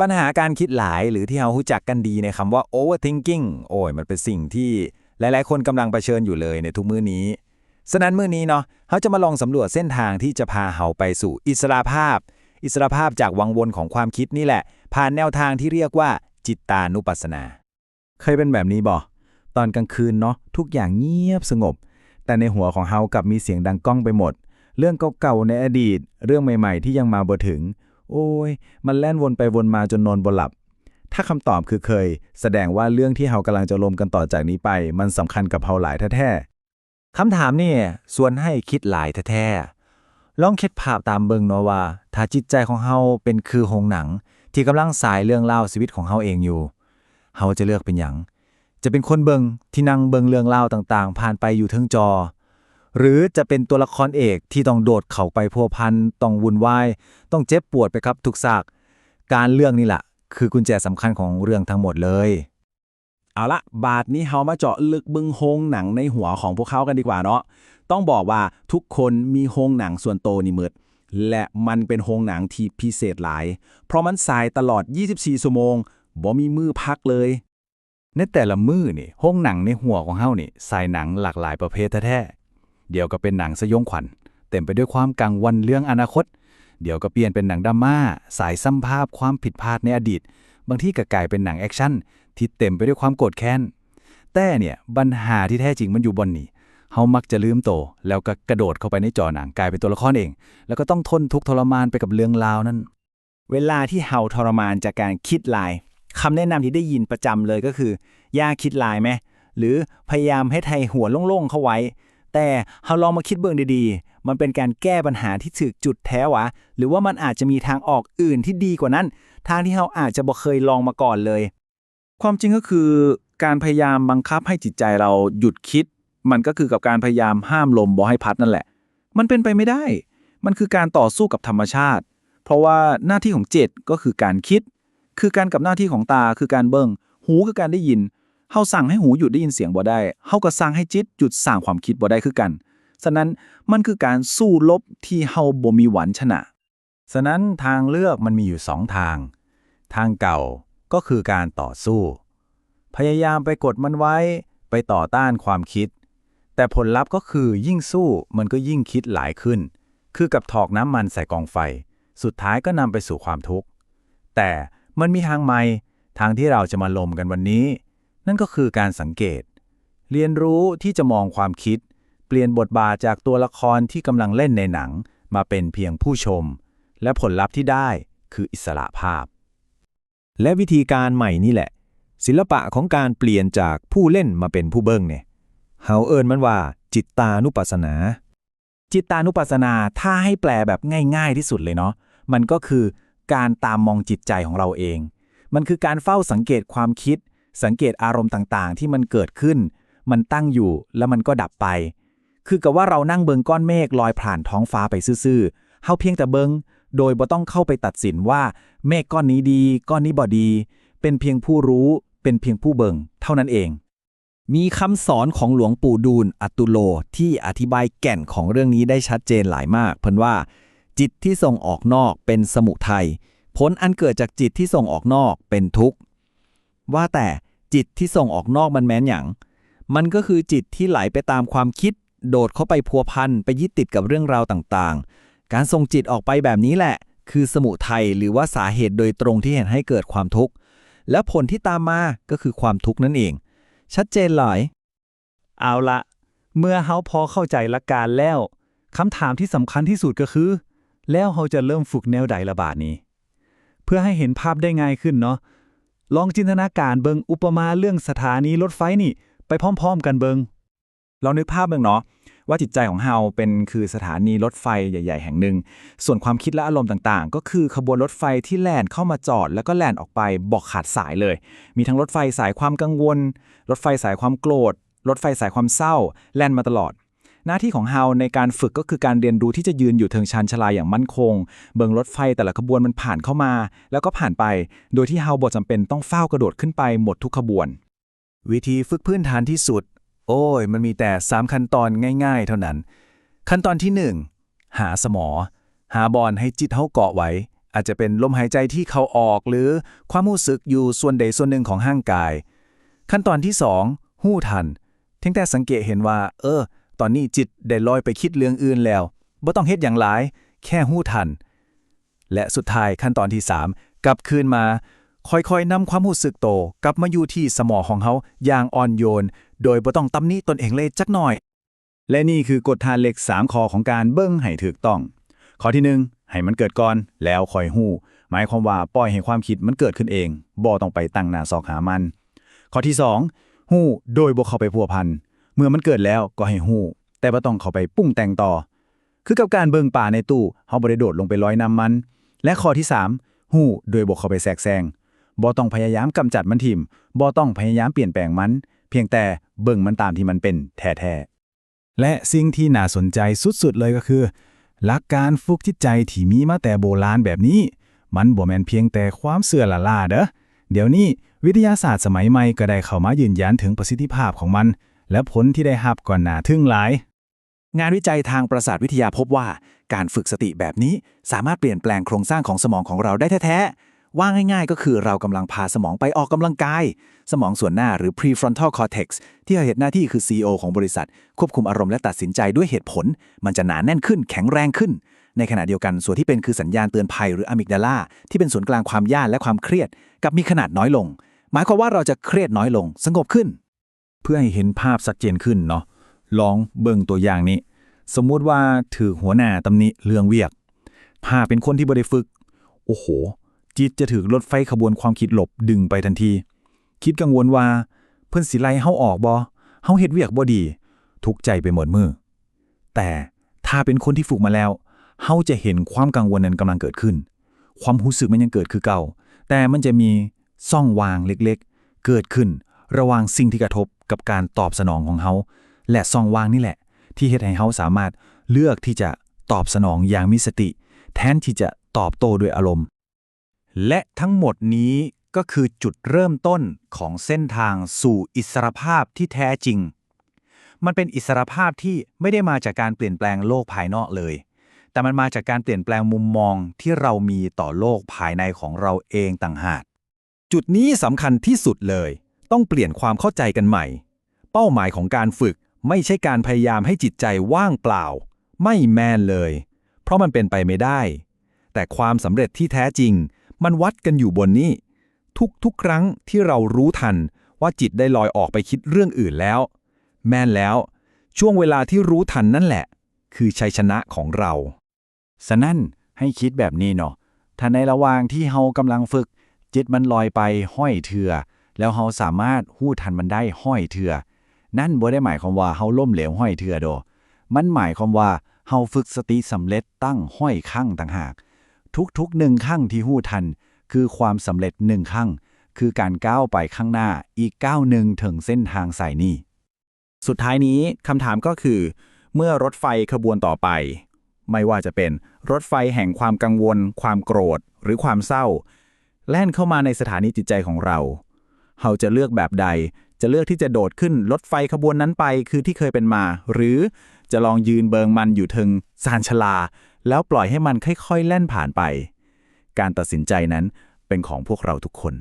ปัญหาการคิดหลายหรือที่เรารู้จักกันดีในคำว่า overthinking โอ้ยมันเป็นสิ่งที่หลาย ๆ คนกำลังเผชิญอยู่เลยในทุกมื้อนี้ ฉะนั้นมื้อนี้เนาะเขาจะมาลองสำรวจเส้นทางที่จะพาเขาไปสู่อิสระภาพ อิสระภาพจากวังวนของความคิดนี่แหละ ผ่านแนวทางที่เรียกว่าจิตตานุปัสสนา เคยเป็นแบบนี้บ่ตอนกลางคืนเนาะทุกอย่างเงียบสงบ แต่ในหัวของเฮากลับมีเสียงดังก้องไปหมด เรื่องเก่าๆในอดีต เรื่องใหม่ ๆ ที่ยังมาบ่ถึง โอ้ย มันแล่นวนไปวนมาจนนอนบ่หลับ ถ้าคำตอบคือเคย แสดงว่าเรื่องที่เฮากำลังจะลมกันต่อจากนี้ไป มันสำคัญกับเฮาหลายแท้ๆคำถามนี่ส่วนให้คิดหลายแท้ๆลองคิดภาพตามเบิงเนาะว่า ถ้าจิตใจของเฮาเป็นคือโรงหนัง ที่กำลังสายเรื่องเล่าชีวิตของเฮาเองอยู่เฮาจะเลือกเป็นหยังจะเป็นคนเบิงที่นั่งเบิงเรื่องเล่าต่างๆ ผ่านไปอยู่ทั้งจอ หรือจะเป็นตัวละครเอกที่ต้องโดดเข้าไปพัวพันต้องวุ่นวายต้องเจ็บปวดไปครับทุกซาก การเลือกนี่แหละคือกุญแจสำคัญของเรื่องทั้งหมดเลย เอาละบาทนี้เฮามาเจาะลึกบึงโฮงหนังในหัวของพวกเขากันดีกว่าเนาะต้องบอกว่าทุกคนมีโฮงหนังส่วนโตวนี่มืดและมันเป็นโฮงหนังที่พิเศษหลาย เพราะมันสายตลอด 24 ชั่วโมงบ่มีมือพักเลย ในแต่ละมือนี่ห้องหนังในหัวของเฮานี่ใส่หนังหลากหลายประเภทแท้ เดี๋ยวก็เป็นหนังสยองขวัญ เต็มไปด้วยความกังวลเรื่องอนาคต เดี๋ยวก็เปลี่ยนเป็นหนังดราม่า สายซ้ำภาพความผิดพลาดในอดีต บางที่ก็กลายเป็นหนังแอคชั่นที่เต็มไปด้วยความโกรธแค้น แต่เนี่ยปัญหาที่แท้จริงมันอยู่บนนี่เฮามักจะลืมโต แล้วก็กระโดดเข้าไปในจอหนังกลายเป็นตัวละครเอง แล้วก็ต้องทนทุกทรมานไปกับเรื่องราวนั้น เวลาที่เฮาทรมานจากการคิดลายคำแนะนำที่ได้ยินประจำเลยก็คืออย่าคิดลายไหมหรือพยายามให้ไทยหัวโล่งๆเข้าไว้ แต่เฮาลองมาคิดเบื้องดีๆ มันเป็นการแก้ปัญหาที่ถึกจุดแท้วะ หรือว่ามันอาจจะมีทางออกอื่นที่ดีกว่านั้น ทางที่เฮาอาจจะบ่เคยลองมาก่อนเลย ความจริงก็คือการพยายามบังคับให้จิตใจเราหยุดคิด มันก็คือกับการพยายามห้ามลมบ่ให้พัดนั่นแหละ มันเป็นไปไม่ได้ มันคือการต่อสู้กับธรรมชาติ เพราะว่าหน้าที่ของเจตก็คือการคิด คือการกับหน้าที่ของตาคือการเบิ่งหูคือการได้ยิน เฮาสั่งให้หูหยุดได้ยินเสียงบ่ได้เฮาก็สั่งให้จิตหยุดสร้างความคิดบ่ได้คือกัน ฉะนั้นมันคือการสู้รบที่เฮาบ่มีหวันชนะ ฉะนั้นทางเลือกมันมีอยู่สองทาง ทางเก่าก็คือการต่อสู้ พยายามไปกดมันไว้ ไปต่อต้านความคิด แต่ผลลัพธ์ก็คือยิ่งสู้มันก็ยิ่งคิดหลายขึ้น คือกับถอกน้ำมันใส่กองไฟ สุดท้ายก็นำไปสู่ความทุกข์ แต่มันมีทางใหม่ทางที่เราจะมาลมกันวันนี้ นั่นก็คือการสังเกต เรียนรู้ที่จะมองความคิด เปลี่ยนบทบาทจากตัวละครที่กำลังเล่นในหนัง มาเป็นเพียงผู้ชม และผลลัพธ์ที่ได้คืออิสระภาพ และวิธีการใหม่นี่แหละ ศิลปะของการเปลี่ยนจากผู้เล่นมาเป็นผู้เบิ้งเนี่ยเฮาเอิญมันว่า จิตตานุปัสสนา จิตตานุปัสสนาถ้าให้แปลแบบง่าย ๆที่สุดเลยเนาะมันก็คือการตามมองจิตใจของเราเอง มันคือการเฝ้าสังเกตความคิด สังเกตอารมณ์ต่างๆ ที่มันเกิดขึ้น มันตั้งอยู่แล้วมันก็ดับไป คือกับว่าเรานั่งเบิงก้อนเมฆลอยผ่านท้องฟ้าไปซื่อๆเฮาเพียงแต่เบิงโดยบ่ต้องเข้าไปตัดสินว่าเมฆก้อนนี้ดีก้อนนี้บ่ดี เป็นเพียงผู้รู้ เป็นเพียงผู้เบิงเท่านั้นเอง มีคำสอนของหลวงปู่ดูลอัตตุโล ที่อธิบายแก่นของเรื่องนี้ได้ชัดเจนหลายมาก เพิ่นว่า จิตที่ส่งออกนอกเป็นสมุทัยผลอันเกิดจากจิตที่ส่งออกนอกเป็นทุกข์ ว่าแต่จิตที่ส่งออกนอกมันแม้นอย่าง มันก็คือจิตที่ไหลไปตามความคิด โดดเข้าไปพัวพันไปยึดติดกับเรื่องราวต่างๆ การส่งจิตออกไปแบบนี้แหละ คือสมุทัยหรือว่าสาเหตุโดยตรงที่เห็นให้เกิดความทุกข์ และผลที่ตามมาก็คือความทุกข์นั่นเอง ชัดเจนหลาย เอาละเมื่อเฮาพอเข้าใจหลักการแล้วคำถามที่สำคัญที่สุดก็คือ แล้วเฮาจะเริ่มฝึกแนวใดระบาดนี้ เพื่อให้เห็นภาพได้ง่ายขึ้นเนาะ ลองจินตนาการเบิงอุปมาเรื่องสถานีรถไฟนี่ ไปพร้อมๆ กันเบิงลองนึกภาพเบิงเนาะว่าจิตใจของเฮาเป็นคือสถานีรถไฟใหญ่ ๆ แห่งหนึ่ง ส่วนความคิดและอารมณ์ต่างๆ ก็คือขบวนรถไฟที่แล่นเข้ามาจอด แล้วก็แล่นออกไปบอกขาดสายเลย มีทั้งรถไฟสายความกังวล รถไฟสายความโกรธ รถไฟสายความเศร้า แล่นมาตลอด หน้าที่ของเฮาในการฝึกก็คือการเรียนรู้ที่จะยืนอยู่เทิงชันชลาอย่างมั่นคง เบิงรถไฟแต่ละขบวนมันผ่านเข้ามา แล้วก็ผ่านไป โดยที่เฮาบ่จำเป็นต้องเฝ้ากระโดดขึ้นไปหมดทุกขบวน วิธีฝึกพื้นฐานที่สุด โอ้ย มันมีแต่ 3 ขั้นตอนง่าย ๆ เท่านั้น ขั้นตอนที่ 1 หาสมอ หาบอลให้จิตเฮาเกาะไว้ อาจจะเป็นลมหายใจที่เขาออก หรือความรู้สึกอยู่ส่วนใดส่วนหนึ่งของร่างกาย ขั้นตอนที่สองหู้ทันเพียงแต่สังเกตเห็นว่า เออ ตอนนี้จิตได้ลอยไปคิดเรื่องอื่นแล้วบ่ต้องเฮ็ดอย่างหลาย แค่หู้ทัน และสุดท้ายขั้นตอนที่ 3 กลับคืนมา ค่อยๆนำความรู้สึกโต กลับมาอยู่ที่สมองของเขาอย่างอ่อนโยน โดยบ่ต้องตำหนิตนเองเลยจักหน่อย และนี่คือกฎทานเหล็ก3ข้อของการเบิ้งให้ถูกต้อง ข้อที่ 1 ให้มันเกิดก่อน แล้วค่อยหู้ หมายความว่าปล่อยให้ความคิดมันเกิดขึ้นเองบ่ต้องไปตั้งหน้าซอกหามัน ข้อที่ 2หู้โดยบ่เข้าไปพัวพัน เมื่อมันเกิดแล้วก็ให้หู้ แต่บ่ต้องเข้าไปปรุงแต่งต่อ คือกับการเบิ่งป่าในตู้เฮาบ่ได้โดดลงไปลอยน้ำมัน และข้อที่ 3 หู้โดยบ่เข้าไปแทรกแซงบ่ต้องพยายามกำจัดมันทิ่มบ่ต้องพยายามเปลี่ยนแปลงมัน เพียงแต่เบิ่งมันตามที่มันเป็นแท้ๆและสิ่งที่น่าสนใจสุดๆเลยก็คือ หลักการฝึกจิตใจที่มีมาแต่โบราณแบบนี้ มันบ่แม่นเพียงแต่ความเสื่อละล่าเด้อเดี๋ยวนี้วิทยาศาสตร์สมัยใหม่ก็ได้เข้ามายืนยันถึงประสิทธิภาพของมัน และผลที่ได้รับก่อนหน้าทึ่งหลาย งานวิจัยทางประสาทวิทยาพบว่า การฝึกสติแบบนี้สามารถเปลี่ยนแปลงโครงสร้างของสมองของเราได้แท้ๆ ว่าง่ายๆ ก็คือเรากำลังพาสมองไปออกกำลังกาย สมองส่วนหน้าหรือ prefrontal cortex ที่เหตุหน้าที่คือ CEO ของบริษัท ควบคุมอารมณ์และตัดสินใจด้วยเหตุผล มันจะหนาแน่นขึ้นแข็งแรงขึ้นในขณะเดียวกันส่วนที่เป็นคือสัญญาณเตือนภัยหรืออะมิกดาลาที่เป็นศูนย์กลางความย่านและความเครียด กับมีขนาดน้อยลง หมายความว่าเราจะเครียดน้อยลง สงบขึ้น เพื่อให้เห็นภาพชัดเจนขึ้นเนาะลองเบิ่งตัวอย่างนี้ สมมุติว่าถือหัวหน้าตำหนิเรื่องเวียกพาเป็นคนที่บ่ได้ฝึก โอ้โห จิตจะถือรถไฟขบวนความคิดหลบดึงไปทันที คิดกังวลว่า เพิ่อนสิไล่เฮาออกบ่เฮาเฮ็ดเวียกบ่ดี ทุกใจไปหมดมือ แต่ถ้าเป็นคนที่ฝึกมาแล้วเฮาจะเห็นความกังวลนั้นกำลังเกิดขึ้น ความรู้สึกมันยังเกิดคือเก่า แต่มันจะมีซ่องวางเล็กๆ เกิดขึ้น ระว่างสิ่งที่กระทบกับการตอบสนองของเฮาและซองว่างนี่แหละ ที่เฮ็ดให้เฮาสามารถเลือกที่จะตอบสนองอย่างมีสติ แทนที่จะตอบโต้ด้วยอารมณ์ และทั้งหมดนี้ก็คือจุดเริ่มต้นของเส้นทางสู่อิสรภาพที่แท้จริง มันเป็นอิสรภาพที่ไม่ได้มาจากการเปลี่ยนแปลงโลกภายนอกเลย แต่มันมาจากการเปลี่ยนแปลงมุมมองที่เรามีต่อโลกภายในของเราเองต่างหาก จุดนี้สำคัญที่สุดเลย ต้องเปลี่ยนความเข้าใจกันใหม่ เป้าหมายของการฝึกไม่ใช่การพยายามให้จิตใจว่างเปล่า ไม่แมนเลย เพราะมันเป็นไปไม่ได้ แต่ความสำเร็จที่แท้จริง มันวัดกันอยู่บนนี้ ทุกๆครั้งที่เรารู้ทันว่าจิตได้ลอยออกไปคิดเรื่องอื่นแล้ว แม่นแล้ว ช่วงเวลาที่รู้ทันนั่นแหละ คือชัยชนะของเราฉะนั้นให้คิดแบบนี้เนาะถ้าในระหว่างที่เฮากำลังฝึก จิตมันลอยไปห้อยเถื่อ แล้วเฮาสามารถหู้ทันมันได้ห้อยเถื่อ นั่นบ่ได้หมายความว่าเฮาล้มเหลวห้อยเถื่อโด มันหมายความว่าเฮาฝึกสติสำเร็จตั้งห้อยข้างต่างหาก ทุกๆหนึ่งข้างที่หู้ทัน คือความสำเร็จหนึ่งข้างคือการก้าวไปข้างหน้าอีกก้าวหนึ่งถึงเส้นทางสายนี้ สุดท้ายนี้คำถามก็คือ เมื่อรถไฟขบวนต่อไป ไม่ว่าจะเป็นรถไฟแห่งความกังวล ความโกรธ หรือความเศร้า แล่นเข้ามาในสถานีจิตใจของเรา เราจะเลือกแบบใด จะเลือกที่จะโดดขึ้นรถไฟขบวนนั้นไปคือที่เคยเป็นมา หรือจะลองยืนเบิงมันอยู่ถึงสานชลา แล้วปล่อยให้มันค่อยๆแล่นผ่านไป การตัดสินใจนั้นเป็นของพวกเราทุกคน